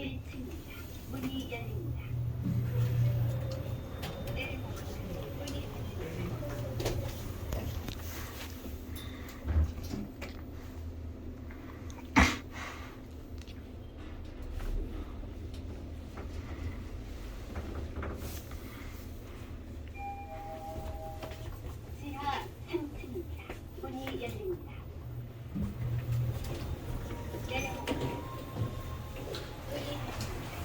1층입니다. 문이 열립니다. 내려가세요. 문이 열립니다. 지하 3층입니다. 문이 열립니다. 내려가세요. 문이 닫힙니다.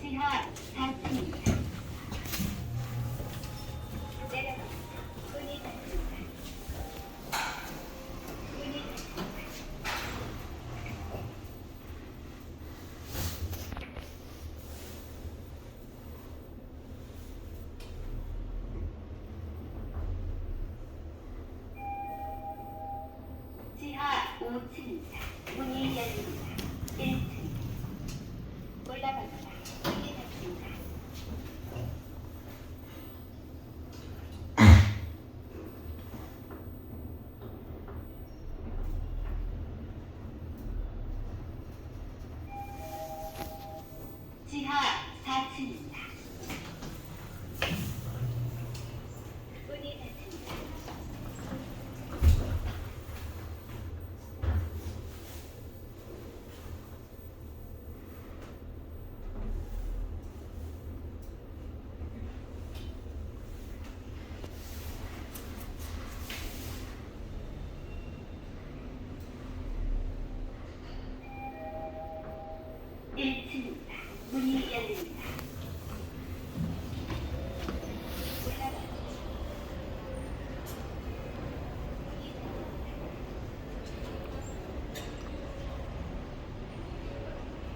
지하 4층입니다. 내려가세요. 문이 닫힙니다. 문이 닫힙니다. 지하 5층입니다. 문이 열립니다. 1층. 올라갑니다. 문이 닫힙니다. 지하 4층입니다. 1층입니다. 문이 열립니다.